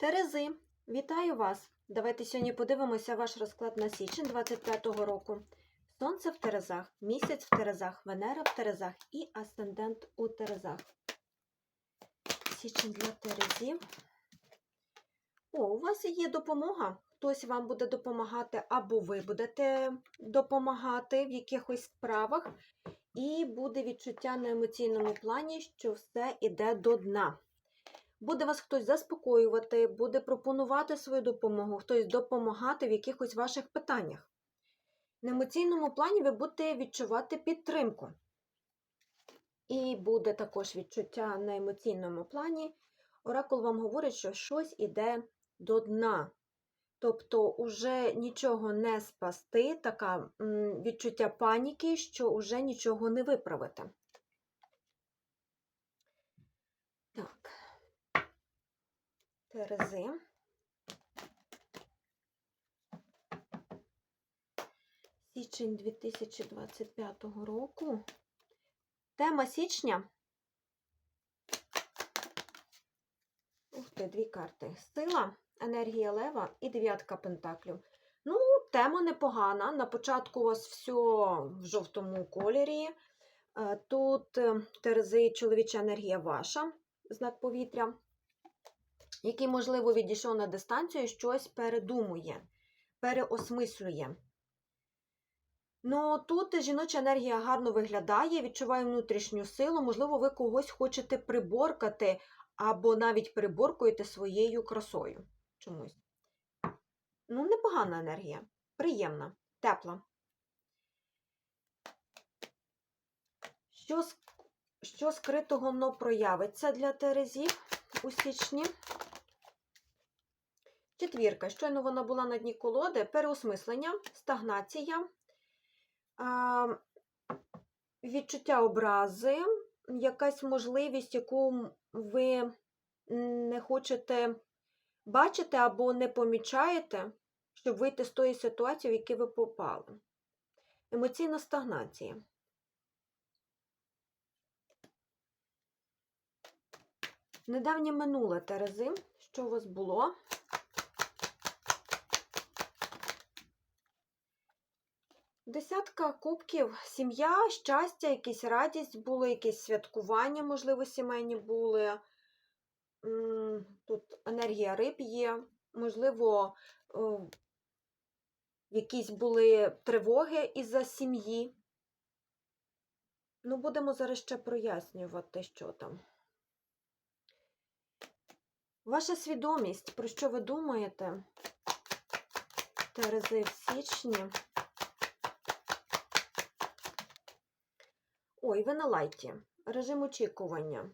Терези, вітаю вас! Давайте сьогодні подивимося ваш розклад на січень 25-го року. Сонце в Терезах, місяць в Терезах, Венера в Терезах і асцендент у Терезах. Січень для Терезів. О, у вас є допомога. Хтось вам буде допомагати, або ви будете допомагати в якихось справах, і буде відчуття на емоційному плані, що все йде до дна. Буде вас хтось заспокоювати, буде пропонувати свою допомогу, хтось допомагати в якихось ваших питаннях. На емоційному плані ви будете відчувати підтримку. І буде також відчуття на емоційному плані. Оракул вам говорить, що щось іде до дна. Тобто, уже нічого не спасти, таке відчуття паніки, що вже нічого не виправити. Так. Терези. Січень 2025 року. Тема січня. Ух ти, дві карти. Сила, енергія лева і дев'ятка пентаклів. Ну, тема непогана. На початку у вас все в жовтому кольорі. Е, Тут е, Терези, чоловіча енергія ваша, знак повітря який, можливо, відійшов на дистанцію щось передумує, переосмислює. Ну, тут жіноча енергія гарно виглядає, відчуває внутрішню силу, можливо, ви когось хочете приборкати, або навіть приборкуєте своєю красою чомусь. Ну, непогана енергія, приємна, тепла. Що, що скритого но проявиться для Терезів у січні? Четвірка. Щойно вона була на дні колоди, переосмислення, стагнація, відчуття образи, якась можливість, яку ви не хочете бачити або не помічаєте, щоб вийти з тої ситуації, в яку ви попали. Емоційна стагнація. Недавнє минуле Терези, що у вас було? Десятка кубків, сім'я, щастя, якась радість були, якісь святкування, можливо, сімейні були. Тут енергія риб є, можливо, якісь були тривоги із-за сім'ї. Ну, будемо зараз ще прояснювати, що там. Ваша свідомість, про що ви думаєте? Терези в січні. Ой, ви на лайті. Режим очікування.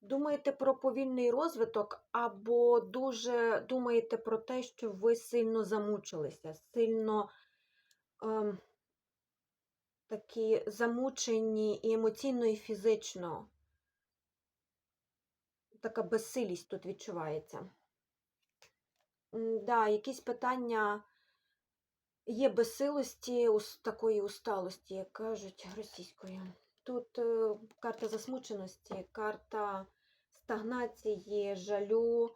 Думаєте про повільний розвиток, або дуже думаєте про те, що ви сильно замучилися, сильно ем, такі замучені і емоційно, і фізично. Така безсилість тут відчувається. Да, якісь питання є безсилості, такої усталості, як кажуть російською. Тут е, карта засмученості, карта стагнації, жалю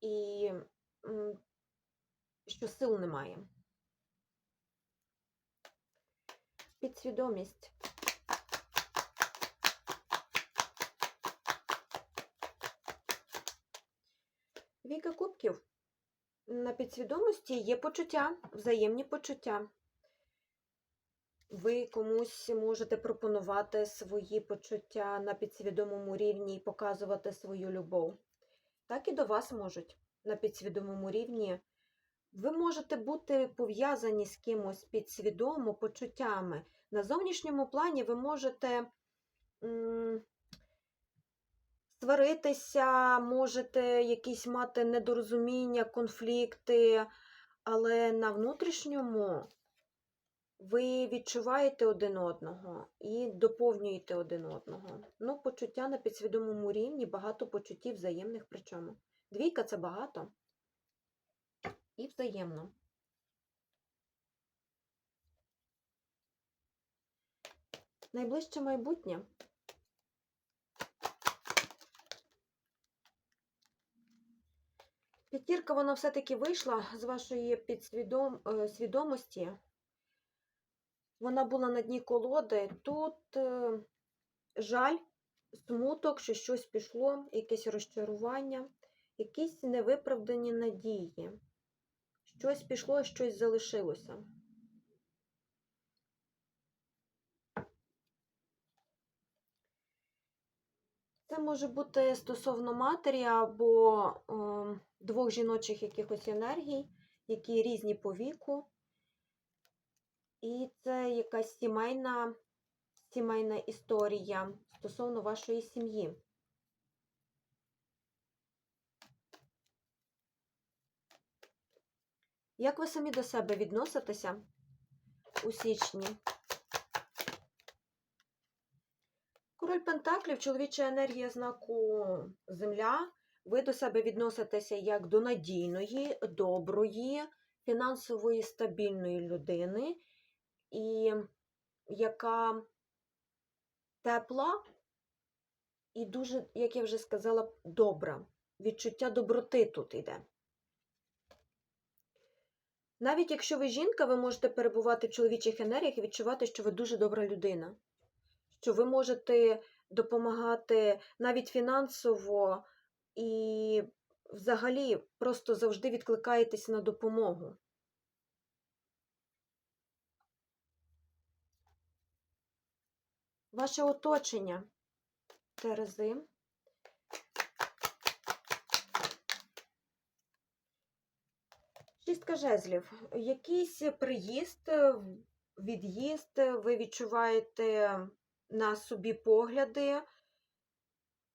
і що сил немає. Підсвідомість. Віка кубків. На підсвідомості є почуття, взаємні почуття. Ви комусь можете пропонувати свої почуття на підсвідомому рівні і показувати свою любов. Так і до вас можуть на підсвідомому рівні. Ви можете бути пов'язані з кимось підсвідомо почуттями. На зовнішньому плані ви можете м сваритися, можете якісь мати недорозуміння, конфлікти, але на внутрішньому ви відчуваєте один одного і доповнюєте один одного. Ну, почуття на підсвідомому рівні, багато почуттів взаємних причому. Двійка це багато і взаємно. Найближче майбутнє. П'ятірка, вона все-таки вийшла з вашої підсвідом... Вона була на дні колоди. Тут е, жаль, смуток, що щось пішло, якесь розчарування, якісь невиправдані надії. Щось пішло, щось залишилося. Це може бути стосовно матері або е, двох жіночих якихось енергій, які різні по віку. І це якась сімейна, сімейна історія стосовно вашої сім'ї. Як ви самі до себе відноситеся у січні? Король Пентаклів, чоловіча енергія знаку Земля. Ви до себе відноситеся як до надійної, доброї, фінансової стабільної людини, і яка тепла і дуже, як я вже сказала, добра. Відчуття доброти тут йде. Навіть якщо ви жінка, ви можете перебувати в чоловічих енергіях і відчувати, що ви дуже добра людина що ви можете допомагати навіть фінансово і взагалі просто завжди відкликаєтесь на допомогу. Ваше оточення Терези. Шістка жезлів. Якийсь приїзд, від'їзд, ви відчуваєте на собі погляди.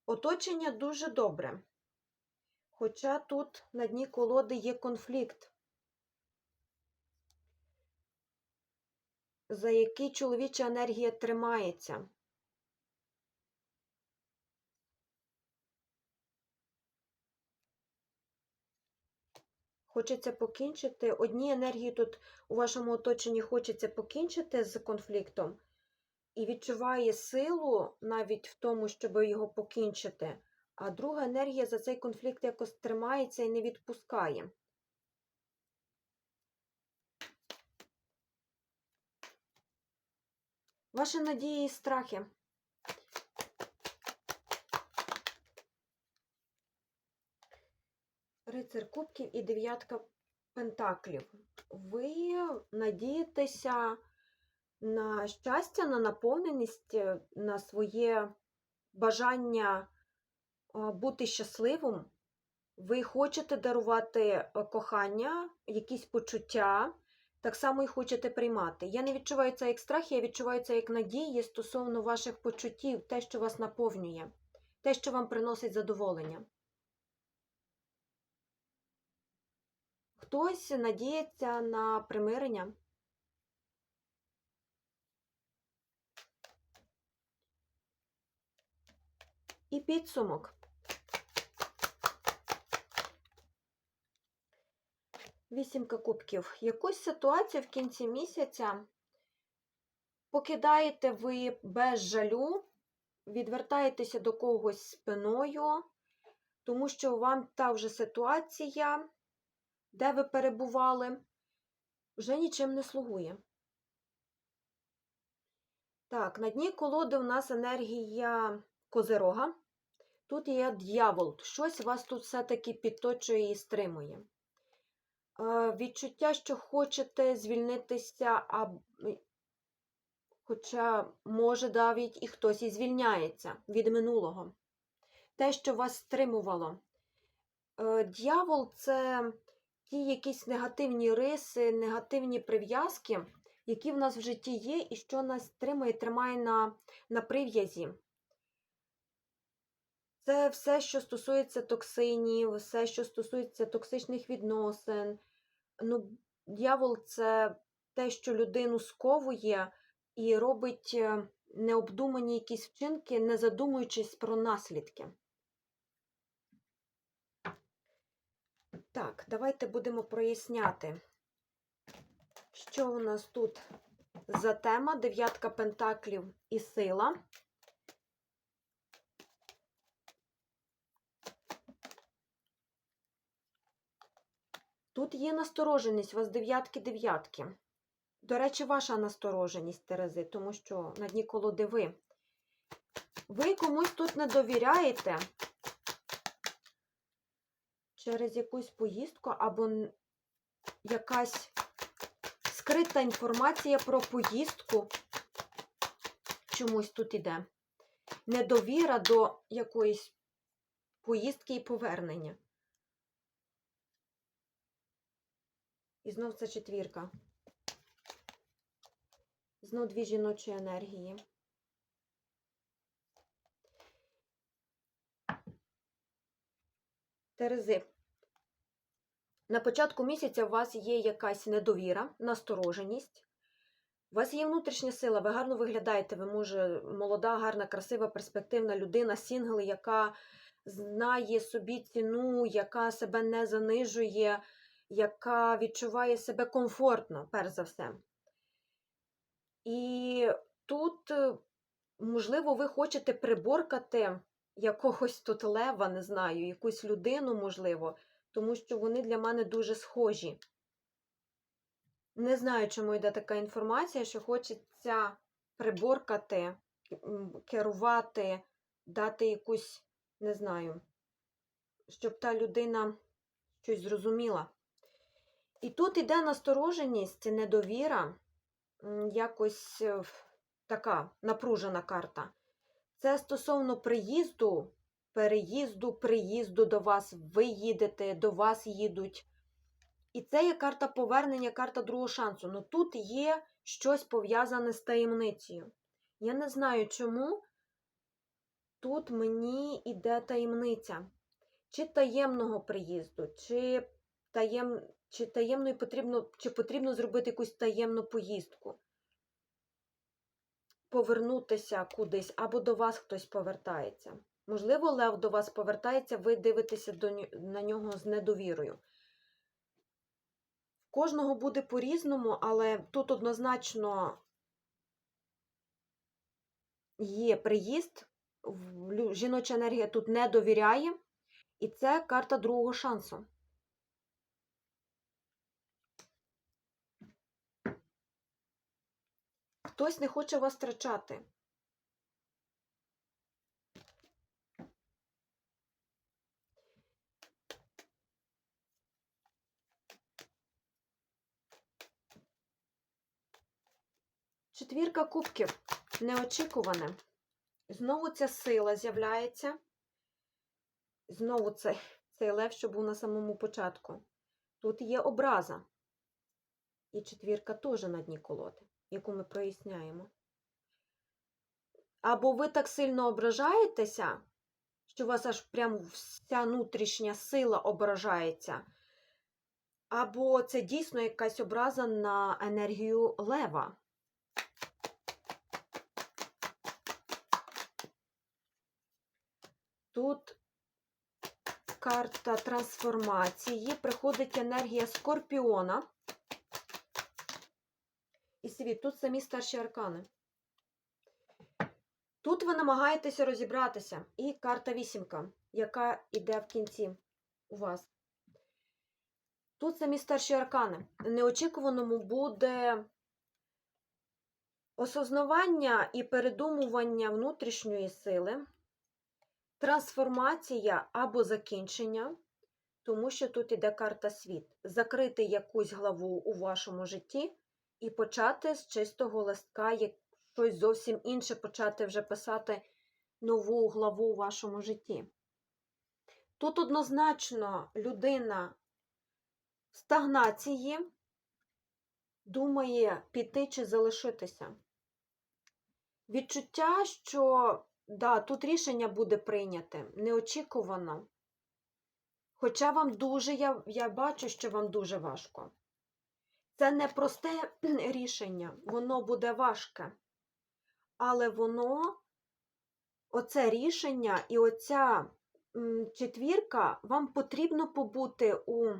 Оточення дуже добре. Хоча тут на дні колоди є конфлікт, за який чоловіча енергія тримається. Хочеться покінчити. Одні енергії тут у вашому оточенні хочеться покінчити з конфліктом, і відчуває силу навіть в тому, щоб його покінчити, а друга енергія за цей конфлікт якось тримається і не відпускає. Ваші надії і страхи. Рицар кубків і дев'ятка пентаклів. Ви надієтеся на щастя, на наповненість, е, на своє бажання бути щасливим. Ви хочете дарувати е, кохання, якісь почуття, так само і хочете приймати. Я не відчуваю це як страх, я відчуваю це як надії стосовно ваших почуттів, те, що вас наповнює, те, що вам приносить задоволення. Хтось надіється на примирення. І підсумок. Вісімка кубків. Якусь ситуацію в кінці місяця покидаєте ви без жалю, відвертаєтеся до когось спиною, тому що вам та вже ситуація, де ви перебували, вже нічим не слугує. Так, на дні колоди у нас енергія Козирога. Тут є дьявол, щось вас тут все-таки підточує і стримує. Е, відчуття, що хочете звільнитися, а... хоча, може, навіть і хтось і звільняється від минулого. Те, що вас стримувало. Е, дьявол це ті якісь негативні риси, негативні прив'язки, які в нас в житті є, і що нас стримує, тримає на, на прив'язі. Це все, що стосується токсинів, все, що стосується токсичних відносин. Ну, Д'явол це те, що людину сковує і робить е, необдумані якісь вчинки, не задумуючись про наслідки. Так, давайте будемо проясняти, що у нас тут за тема дев'ятка пентаклів і сила. Тут є настороженість, у вас дев'ятки-дев'ятки. До речі, ваша настороженість, Терези, тому що на дні колоди ви. Ви комусь тут не довіряєте через якусь поїздку або якась скрита інформація про поїздку чомусь тут іде. Недовіра до якоїсь поїздки і повернення. І знов це четвірка. Знов дві жіночі енергії. Терези. На початку місяця у вас є якась недовіра, настороженість. У вас є внутрішня сила, ви гарно виглядаєте, ви може молода, гарна, красива, перспективна людина, сінгл, яка знає собі ціну, яка себе не занижує, яка відчуває себе комфортно, перш за все. І тут, е, можливо, ви хочете приборкати якогось тут лева, не знаю, якусь людину, можливо, тому що вони для мене дуже схожі. Не знаю, чому йде така інформація, що хочеться приборкати, керувати, дати якусь, не знаю, щоб та людина щось зрозуміла. І тут іде настороженість, недовіра, якось е, така напружена карта. Це стосовно приїзду, переїзду, приїзду до вас. Ви їдете, до вас їдуть. І це є карта повернення, карта другого шансу. Ну тут є щось пов'язане з таємницею. Я не знаю, чому тут мені йде таємниця. Чи таємного приїзду, чи, таєм, чи таємної потрібно, чи потрібно зробити якусь таємну поїздку. Повернутися кудись, або до вас хтось повертається. Можливо, Лев до вас повертається, ви дивитеся до, на нього з недовірою. Кожного буде по-різному, але тут однозначно є приїзд, жіноча енергія тут не довіряє, і це карта другого шансу. Хтось не хоче вас втрачати. Четвірка кубків. Неочікуване. Знову ця сила з'являється. Знову цей, цей лев, що був на самому початку. Тут є образа. І четвірка теж на дні колоди, яку ми проясняємо. Або ви так сильно ображаєтеся, що у вас аж прям вся внутрішня сила ображається. Або це дійсно якась образа на енергію лева. Тут карта трансформації, приходить енергія скорпіона. І світ, тут самі старші аркани. Тут ви намагаєтеся розібратися. І карта вісімка, яка йде в кінці у вас. Тут самі старші аркани. Неочікуваному буде осознавання і передумування внутрішньої сили, трансформація або закінчення, тому що тут іде карта світ. Закрити якусь главу у вашому житті і почати з чистого листка як щось зовсім інше, почати вже писати нову главу у вашому житті. Тут однозначно людина в стагнації думає піти чи залишитися. Відчуття, що да, тут рішення буде прийняте неочікувано. Хоча вам дуже, я, я бачу, що вам дуже важко. Це не просте рішення, воно буде важке. Але воно, оце рішення і оця четвірка, вам потрібно побути у,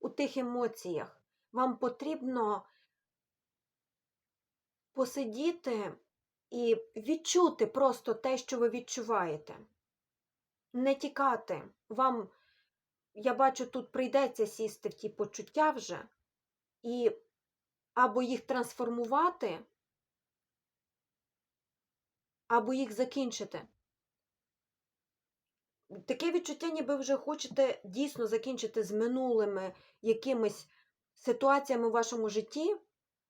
у тих емоціях. Вам потрібно посидіти і відчути просто те, що ви відчуваєте. Не тікати. Вам я бачу, тут прийдеться сісти в ті почуття вже і або їх трансформувати, або їх закінчити. Таке відчуття, ніби вже хочете дійсно закінчити з минулими якимись ситуаціями в вашому житті,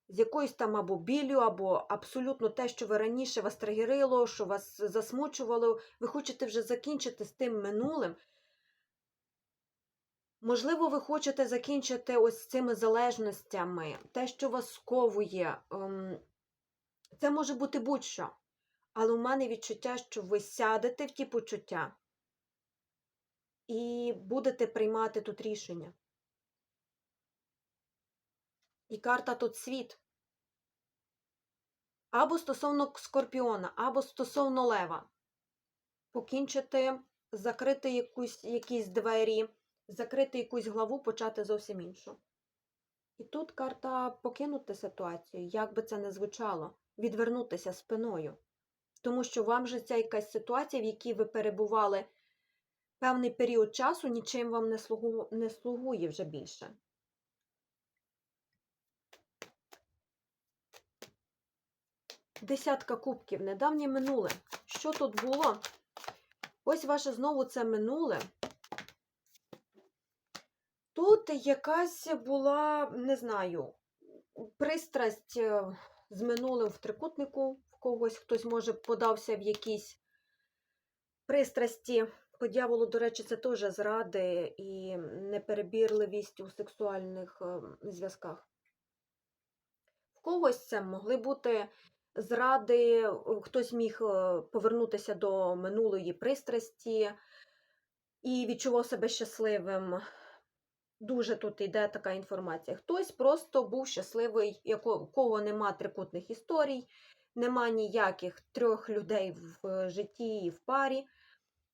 з якоюсь там або біллю, або абсолютно те, що ви раніше вас тригерило, що вас засмучувало. Ви хочете вже закінчити з тим минулим. Можливо, ви хочете закінчити ось цими залежностями, те, що вас сковує. ем, Це може бути будь-що. Але у мене відчуття, що ви сядете в ті почуття і будете приймати тут рішення. І карта тут світ. Або стосовно скорпіона, або стосовно лева. Покінчити, закрити якусь, якісь двері, закрити якусь главу, почати зовсім іншу. І тут карта покинути ситуацію, як би це не звучало, відвернутися спиною. Тому що вам же ця якась ситуація, в якій ви перебували певний період часу, нічим вам не, слугує вже більше. Десятка кубків, недавнє минуле. Що тут було? Ось ваше знову це минуле. Тут якась була, не знаю, пристрасть е, з минулим в трикутнику в когось, хтось, може, подався в якісь пристрасті. По дьяволу, до речі, це теж зради і неперебірливість у сексуальних е, зв'язках. В когось це могли бути зради, хтось міг е, повернутися до минулої пристрасті і відчував себе щасливим. Дуже тут йде така інформація. Хтось просто був щасливий, у кого нема трикутних історій, нема ніяких трьох людей в житті і в парі.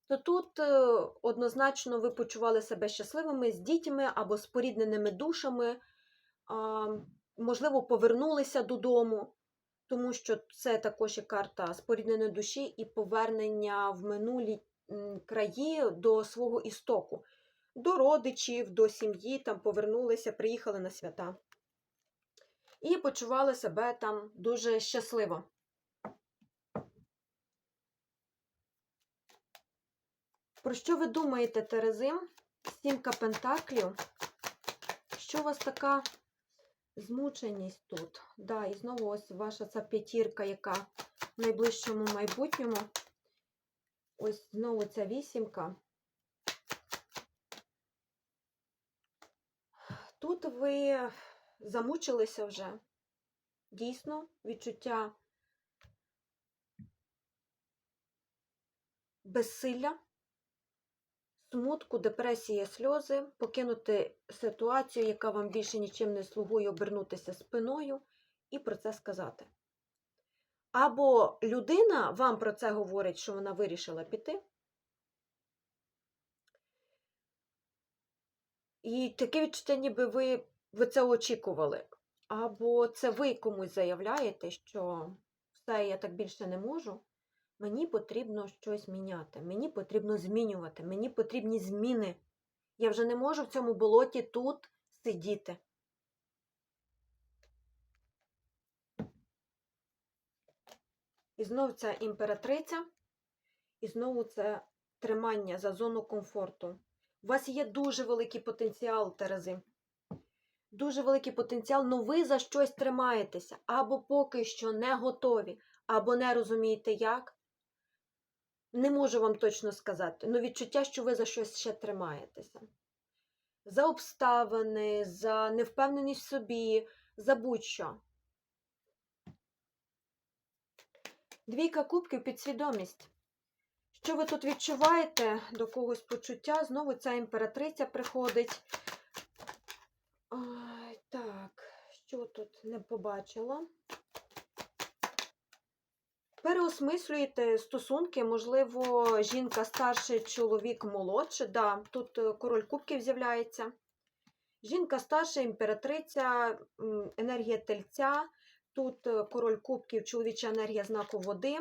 То тут е, однозначно ви почували себе щасливими з дітьми або спорідненими душами, можливо, повернулися додому, тому що це також і карта спорідненої душі і повернення в минулі краї до свого істоку до родичів, до сім'ї, там повернулися, приїхали на свята. І почували себе там дуже щасливо. Про що ви думаєте, Терези? Сімка Пентаклів. Що у вас така змученість тут? Да, і знову ось ваша ця п'ятірка, яка в найближчому майбутньому. Ось знову ця вісімка. Тут ви замучилися вже. Дійсно, відчуття безсилля, смутку, депресія, сльози, покинути ситуацію, яка вам більше нічим не слугує, обернутися спиною і про це сказати. Або людина вам про це говорить, що вона вирішила піти. І таке відчуття, ніби ви, ви це очікували. Або це ви комусь заявляєте, що все, я так більше не можу. Мені потрібно щось міняти, мені потрібно змінювати, мені потрібні зміни. Я вже не можу в цьому болоті тут сидіти. І знову ця імператриця, і знову це тримання за зону комфорту. У вас є дуже великий потенціал, Терези. Дуже великий потенціал, але ви за щось тримаєтеся, або поки що не готові, або не розумієте як. Не можу вам точно сказати, але відчуття, що ви за щось ще тримаєтеся. За обставини, за невпевненість в собі, за будь-що. Двійка кубків підсвідомість. Що ви тут відчуваєте до когось почуття? Знову ця імператриця приходить. Ой, так, що тут не побачила? Переосмислюєте стосунки, можливо, жінка старший, чоловік молодший. Да, тут е, король кубків з'являється. Жінка старша, імператриця, енергія тельця. Тут е, король кубків, чоловіча енергія знаку води.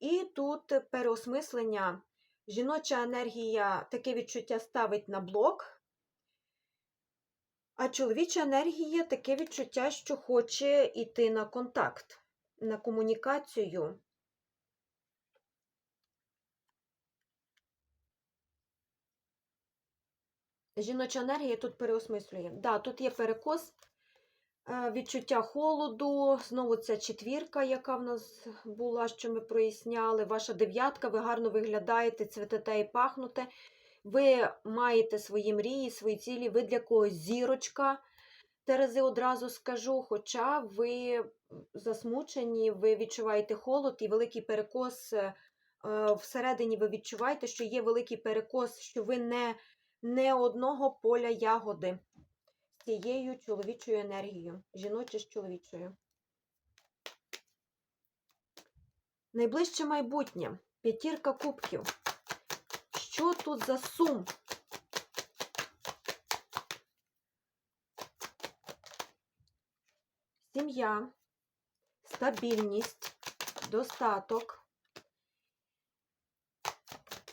І тут переосмислення. Жіноча енергія таке відчуття ставить на блок, А чоловіча енергія таке відчуття, що хоче йти на контакт, на комунікацію. Жіноча енергія тут переосмислює. Да, тут є перекос, е, відчуття холоду. Знову ця четвірка, яка в нас була, що ми проясняли. Ваша дев'ятка, ви гарно виглядаєте, цвітете і пахнете. Ви маєте свої мрії, свої цілі, ви для когось зірочка. Терези одразу скажу, хоча ви засмучені, ви відчуваєте холод і великий перекос. е, е, Всередині ви відчуваєте, що є великий перекос, що ви не, не одного поля ягоди з цією чоловічою енергією, жіночою з чоловічою. Найближче майбутнє. П'ятірка кубків. Що тут за сум? Сім'я, стабільність, достаток,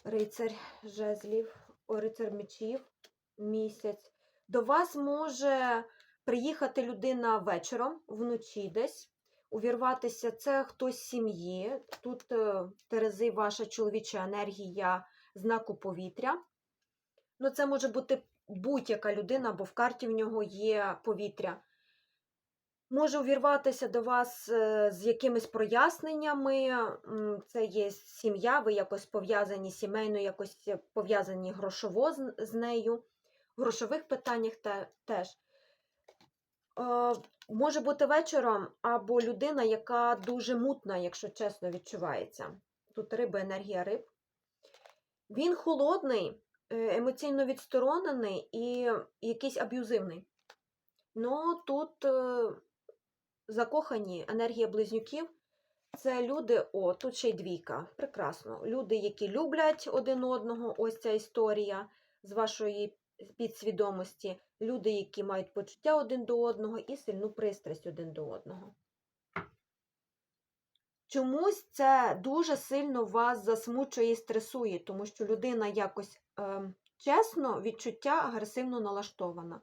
рицар жезлів, рицар мечів, місяць. До вас може приїхати людина вечором, вночі десь, увірватися. Це хтось з сім'ї. Тут е, Терези, ваша чоловіча енергія знаку повітря. Ну, це може бути будь-яка людина, бо в карті в нього є повітря. Може увірватися до вас е, з якимись проясненнями. Це є сім'я, ви якось пов'язані сімейно, якось пов'язані грошово з, нею. В грошових питаннях теж. Е, може бути вечором або людина, яка дуже мутна, якщо чесно, відчувається. Тут риба, енергія риб. Він холодний, е, емоційно відсторонений і якийсь аб'юзивний. Ну, тут закохані енергія близнюків. Це люди, о, тут ще й двійка. Прекрасно. Люди, які люблять один одного, ось ця історія з вашої підсвідомості. Люди, які мають почуття один до одного і сильну пристрасть один до одного. Чомусь це дуже сильно вас засмучує і стресує, тому що людина якось е, чесно, відчуття агресивно налаштована.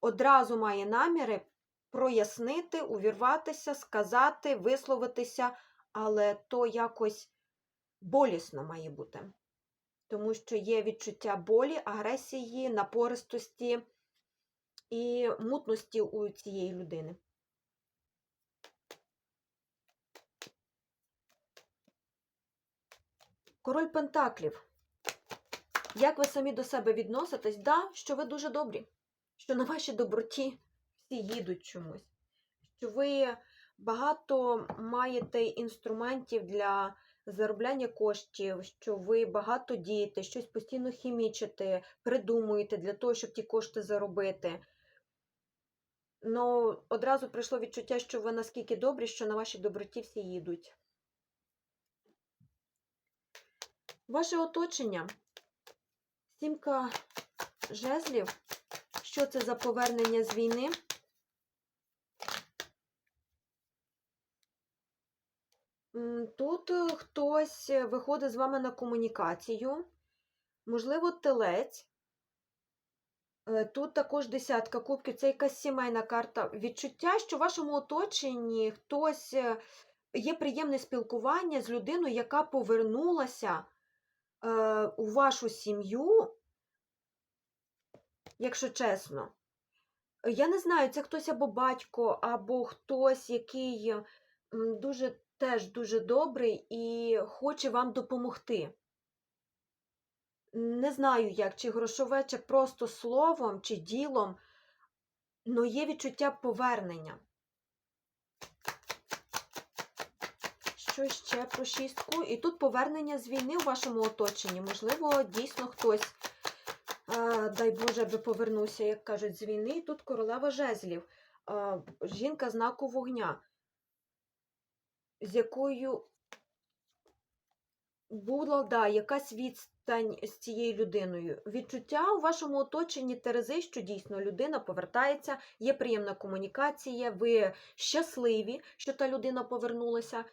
Одразу має наміри прояснити, увірватися, сказати, висловитися, але то якось болісно має бути. Тому що є відчуття болі, агресії, напористості і мутності у цієї людини. Король Пентаклів. Як ви самі до себе відноситесь? Да, що ви дуже добрі, що на вашій доброті всі їдуть чомусь, що ви багато маєте інструментів для заробляння коштів, що ви багато дієте, щось постійно хімічите, придумуєте для того, щоб ті кошти заробити. Ну, одразу прийшло відчуття, що ви наскільки добрі, що на вашій доброті всі їдуть. Ваше оточення. Сімка жезлів. Що це за повернення з війни? Тут е, хтось виходить з вами на комунікацію, можливо, телець. Е, Тут також десятка кубків, це якась сімейна карта. Відчуття, що в вашому оточенні хтось е, є приємне спілкування з людиною, яка повернулася е, у вашу сім'ю, якщо чесно. Я не знаю, це хтось або батько, або хтось, який дуже теж дуже добрий і хоче вам допомогти. Не знаю як, чи грошове, чи просто словом, чи ділом, але є відчуття повернення. Що ще про шістку? І тут повернення з війни у вашому оточенні. Можливо, дійсно хтось, е, дай Боже, би повернувся, як кажуть, з війни. Тут королева жезлів, е, жінка знаку вогня, з якою була да, якась відстань з цією людиною. Відчуття у вашому оточенні Терези, що дійсно людина повертається, є приємна комунікація, ви щасливі, що та людина повернулася.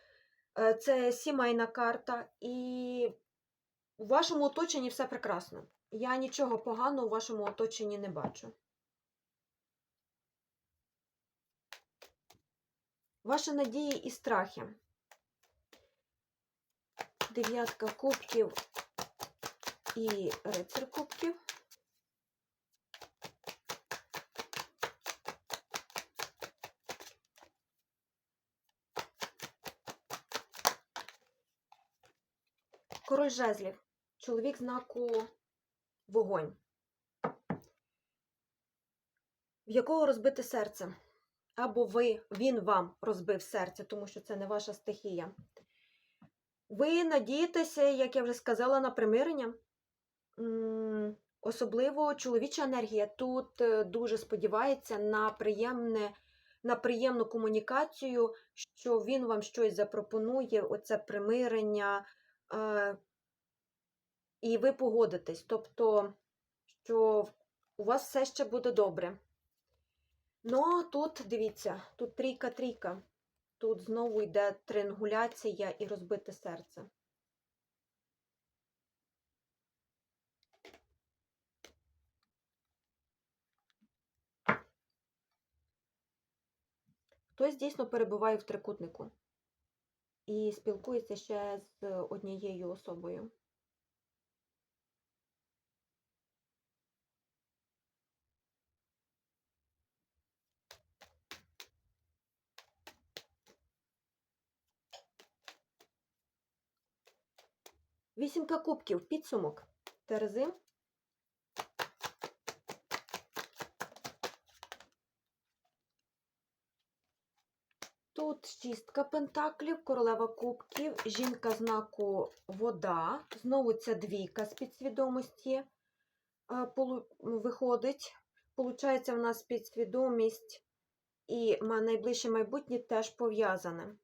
Е, Це сімейна карта, і у вашому оточенні все прекрасно. Я нічого поганого у вашому оточенні не бачу. Ваші надії і страхи. Дев'ятка кубків і рицар кубків. Король жезлів. Чоловік знаку вогонь. В якого розбите серце? Або ви, він вам розбив серце, тому що це не ваша стихія. Ви надієтеся, як я вже сказала, на примирення. Особливо чоловіча енергія тут е, дуже сподівається на приємне, на приємну комунікацію, що він вам щось запропонує, оце примирення, е, і ви погодитесь. Тобто, що у вас все ще буде добре. Ну, тут дивіться, тут трійка-трійка. Тут знову йде триангуляція і розбите серце. Хтось дійсно перебуває в трикутнику і спілкується ще з однією особою. Вісімка кубків, підсумок. Терези. Тут шістка пентаклів, королева кубків, жінка знаку вода. Знову ця двійка з підсвідомості полу- виходить. Получається, в нас підсвідомість і найближче майбутнє теж пов'язане.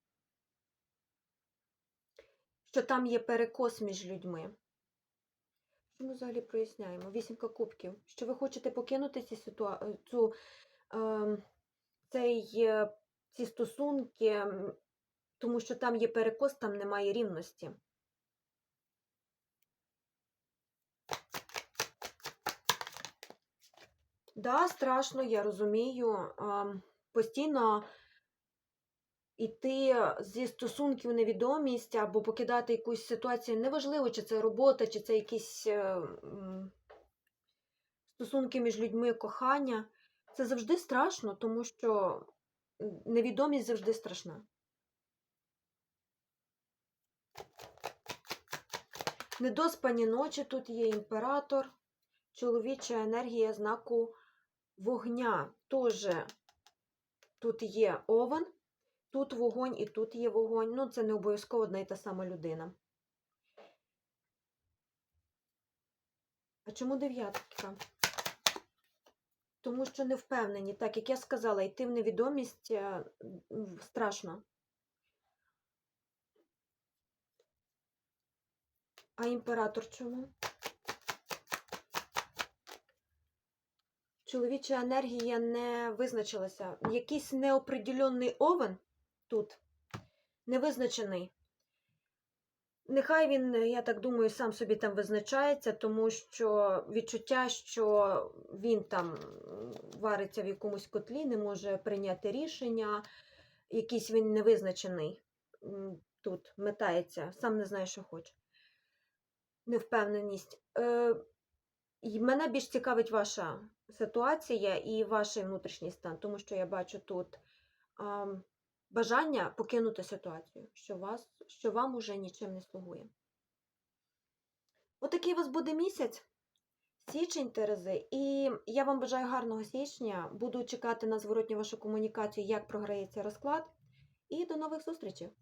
Що там є перекос між людьми. Що ми взагалі проясняємо? Вісімка кубків. Що ви хочете покинути ці ситуа... цю, е, цей, е, ці стосунки, тому що там є перекос, там немає рівності. Да, страшно, я розумію. Ем, Постійно йти зі стосунків невідомість або покидати якусь ситуацію, неважливо, чи це робота, чи це якісь е, стосунки між людьми, кохання. Це завжди страшно, тому що невідомість завжди страшна. Недоспані ночі тут є імператор, чоловіча енергія знаку вогня. Тоже тут є овен, тут вогонь і тут є вогонь. Ну, це не обов'язково одна і та сама людина. А чому дев'ятка? Тому що не впевнені. Так, як я сказала, йти в невідомість е, страшно. А імператор чому? Чоловіча енергія не визначилася. Якийсь неопределенний овен тут невизначений. Нехай він, я так думаю, сам собі там визначається, тому що відчуття, що він там вариться в якомусь котлі, не може прийняти рішення, якийсь він невизначений тут метається, сам не знає, що хоче. Невпевненість. Е, мене більш цікавить ваша ситуація і ваш внутрішній стан, тому що я бачу тут а, бажання покинути ситуацію, що, вас, що вам уже нічим не слугує. Отакий у вас буде місяць, січень Терези, і я вам бажаю гарного січня. Буду чекати на зворотню вашу комунікацію, як програється розклад. І до нових зустрічей!